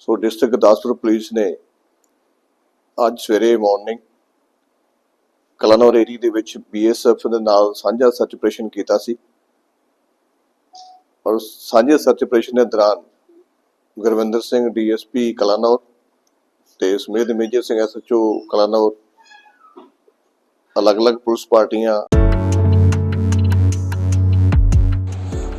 ਸੋ district Gurdaspur police ਨੇ ਅੱਜ ਸਵੇਰੇ ਮਾਰਨਿੰਗ ਕਲਾਨੌਰ ਏਰੀਆ ਦੇ ਵਿੱਚ ਬੀਐਸਐਫ ਦੇ ਨਾਲ ਸਾਂਝਾ ਸਰਚ ਆਪਰੇਸ਼ਨ ਕੀਤਾ ਸੀ। ਔਰ ਸਾਂਝੇ ਸਰਚ ਆਪਰੇਸ਼ਨ ਦੇ ਦੌਰਾਨ ਗੁਰਵਿੰਦਰ ਸਿੰਘ ਡੀਐਸਪੀ ਕਲਾਨੌਰ ਤੇ ਸਮੇਤ ਮੇਜਰ ਸਿੰਘ ਐਸਐਚਓ ਕਲਾਨੌਰ ਅਲੱਗ-ਅਲੱਗ ਪੁਲਿਸ ਪਾਰਟੀਆਂ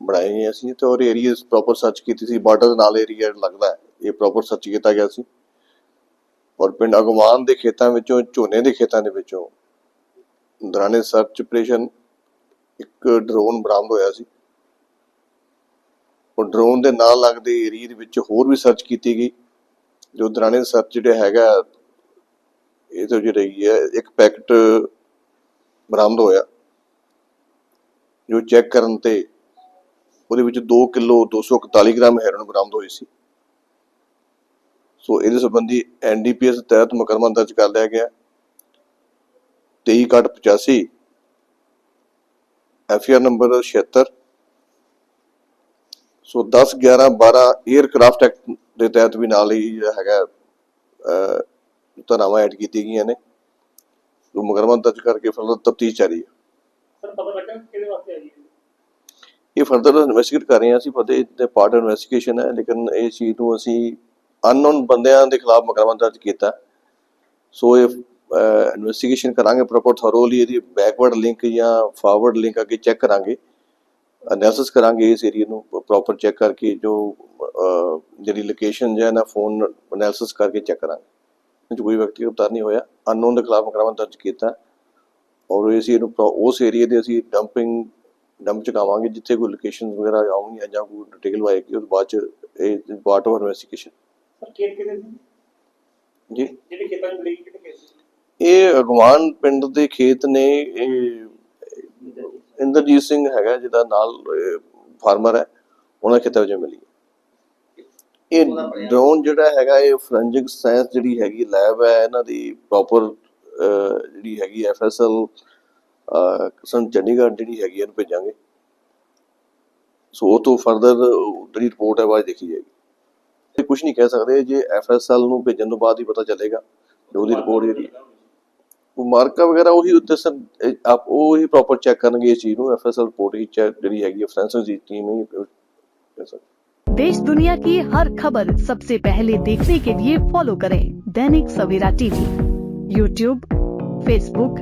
ਬਣਾਈ ਗਈਆਂ ਸੀ ਤੇ ਔਰ ਏਰੀਆਸ ਪ੍ਰੋਪਰ ਸਰਚ ਕੀਤੀ ਸੀ ਬਾਰਡਰ ਨਾਲ ਏਰੀਆ ਲੱਗਦਾ ਇਹ ਪ੍ਰੋਪਰ ਸਰਚ ਕੀਤਾ ਗਿਆ ਸੀ। ਔਰ ਪਿੰਡ ਅਗਮਾਨ ਦੇ ਖੇਤਾਂ ਵਿੱਚੋਂ, ਝੋਨੇ ਦੇ ਖੇਤਾਂ ਦੇ ਵਿੱਚੋਂ ਦੌਰਾਨੇ ਸਰਚ ਆਪਰੇਸ਼ਨ ਇੱਕ ਡਰੋਨ ਬਰਾਮਦ ਹੋਇਆ ਸੀ। ਉਹ ਡਰੋਨ ਦੇ ਨਾਲ ਲੱਗਦੇ ਏਰੀਆ ਦੇ ਵਿੱਚ ਹੋਰ ਵੀ ਸਰਚ ਕੀਤੀ ਗਈ। ਜੋ ਦੌਰਾਨੇ ਸਰਚ ਜਿਹੜਾ ਹੈਗਾ, ਇਹ ਤੋਂ ਜਿਹੜੀ ਹੈ, ਇੱਕ ਪੈਕਟ ਬਰਾਮਦ ਹੋਇਆ। ਜੋ ਚੈੱਕ ਕਰਨ ਤੇ ਉਹਦੇ ਵਿੱਚ 2 ਕਿਲੋ 241 ਗ੍ਰਾਮ ਹੈਰੋਇਨ ਬਰਾਮਦ ਹੋਈ ਸੀ। ਸੋ ਇਹਦੇ ਸੰਬੰਧੀ ਐਨਡੀਪੀਐਸ ਤਹਿਤ ਮੁਕੱਦਮਾ ਦਰਜ ਕਰ ਲਿਆ ਗਿਆ। 2385 FR number 76 so 10 11 12 aircraft act ਦੇ ਤਹਿਤ ਵੀ ਨਾਲ ਹੀ ਜਿਹੜਾ ਹੈਗਾ ਧਾਰਾਵਾਂ ਐਡ ਕੀਤੀ ਗਈਆਂ ਨੇ। ਜੋ ਮੁਕਰਮਾ ਦਰਜ ਕਰਕੇ ਫਿਰ ਤਫਤੀਸ਼ ਜਾਰੀ ਹੈ ਸਰ ਪਤਾ ਲੱਗਾ ਕਿ ਕਿਹਦੇ ਵਾਸਤੇ ਆਈ ਹੈ ਇਹ ਫਰਦਰ ਇਨਵੈਸਟੀਗੇਟ ਕਰ ਰਹੇ ਹਾਂ ਅਸੀਂ ਫਤੇ ਦੇ ਪਾਰਟ ਇਨਵੈਸਟੀਗੇਸ਼ਨ ਹੈ, ਲੇਕਿਨ ਇਹ ਚੀਜ਼ ਨੂੰ ਅਸੀਂ ਅਨਨੋਨ ਬੰਦਿਆਂ ਦੇ ਖਿਲਾਫ ਮੁਕੱਦਮਾ ਦਰਜ ਕੀਤਾ। ਸੋ ਇਹ ਇਨਵੈਸਟੀਗੇਸ਼ਨ ਕਰਾਂਗੇ ਪ੍ਰੋਪਰ ਥੋਰੋਲੀ ਇਹਦੀ ਬੈਕਵਰਡ ਲਿੰਕ ਜਾਂ ਫਾਰਵਰਡ ਲਿੰਕ ਅੱਗੇ ਚੈੱਕ ਕਰਾਂਗੇ। ਅਨਾਲਿਸਿਸ ਕਰਾਂਗੇ ਇਸ ਏਰੀਆ ਨੂੰ ਪ੍ਰੋਪਰ ਚੈੱਕ ਕਰਕੇ ਜੋ ਜਿਹੜੀ ਲੋਕੇਸ਼ਨ ਜਾਂ ਨਾ ਫੋਨ ਅਨਾਲਿਸਿਸ ਕਰਕੇ ਚੈੱਕ ਕਰਾਂਗੇ। ਇਹ 'ਚ ਕੋਈ ਵਿਅਕਤੀ ਗ੍ਰਿਫਤਾਰ ਨਹੀਂ ਹੋਇਆ ਅਨਨੋਨ ਦੇ ਖਿਲਾਫ ਮੁਕੱਦਮਾ ਦਰਜ ਕੀਤਾ। ਔਰ ਅਸੀਂ ਇਹਨੂੰ ਪ੍ਰੋ- ਉਸ ਏਰੀਆ ਦੇ ਅਸੀਂ ਡੰਪਿੰਗ ਡੰਪ ਚੁਕਾਵਾਂਗੇ ਜਿੱਥੇ ਕੋਈ ਲੋਕੇਸ਼ਨ ਵਗੈਰਾ ਆਉਣਗੀਆਂ ਜਾਂ ਕੋਈ ਡਿਟੇਲ ਆਏਗੀ ਉਸ ਬਾਅਦ ਚ ਇਹ ਪਾਰਟ ਆਫ ਇਨਵੈਸਟੀਗੇਸ਼ਨ ਸਰ ਖੇਤ ਕਿਹਦੇ ਸੀ ਜੀ? ਜਿਹੜੇ ਖੇਤਾਂ 'ਚ ਮਿਲੀ ਕਿਹੜੇ ਖੇਤ ਸੀ? ਇਹ ਅਗਵਾਨ ਪਿੰਡ ਦੇ ਖੇਤ ਨੇ ਇਹ ਇੰਦਰਜੀਤ ਸਿੰਘ ਹੈਗਾ ਜਿਹਦਾ ਨਾਲ ਫਾਰਮਰ ਹੈ ਉਹਨਾਂ ਖੇਤਾਂ ਵਿੱਚ ਮਿਲੀ ਇਹ ਡਰੋਨ ਜਿਹੜਾ ਹੈਗਾ ਇਹ ਫੋਰੈਂਸਿਕ ਸਾਇੰਸ ਜਿਹੜੀ ਹੈਗੀ ਲੈਬ ਹੈ ਇਹਨਾਂ ਦੀ ਪ੍ਰੋਪਰ ਜਿਹੜੀ ਹੈਗੀ ਐਫਐਸਐਲ ਸੰ ਚੰਡੀਗੜ੍ਹ ਜਿਹੜੀ ਹੈਗੀ ਇਹਨੂੰ ਭੇਜਾਂਗੇ ਸੋ ਉਹ ਤੋਂ ਫਰਦਰ ਜਿਹੜੀ ਰਿਪੋਰਟ ਹੈ ਬਾਅਦ 'ਚ ਦੇਖੀ ਜਾਏਗੀ ਇਹ ਕੁਝ ਨਹੀਂ ਕਹਿ ਸਕਦੇ ਜੇ ਐਫਐਸਐਲ ਨੂੰ ਭੇਜਣ ਤੋਂ ਬਾਅਦ ਹੀ ਪਤਾ ਚੱਲੇਗਾ ਕਿ ਉਹਦੀ ਰਿਪੋਰਟ ਜਿਹੜੀ ਉਹ ਮਾਰਕਾ ਵਗੈਰਾ ਉਹੀ ਉੱਤੇ ਸਰ ਇਹ ਆਪ ਉਹ ਹੀ ਪ੍ਰੋਪਰ ਚੈੱਕ ਕਰਨਗੇ ਇਸ ਚੀਜ਼ ਨੂੰ ਐਫਐਸਐਲ ਰਿਪੋਰਟ ਹੀ ਚੈੱਕ ਜਿਹੜੀ ਹੈਗੀ ਫੋਰੈਂਸਿਕ ਦੀ ਟੀਮ ਹੀ ਕਰ ਸਕਦੀ देश दुनिया की हर खबर सबसे पहले देखने के लिए फॉलो करें Dainik Savera TV YouTube Facebook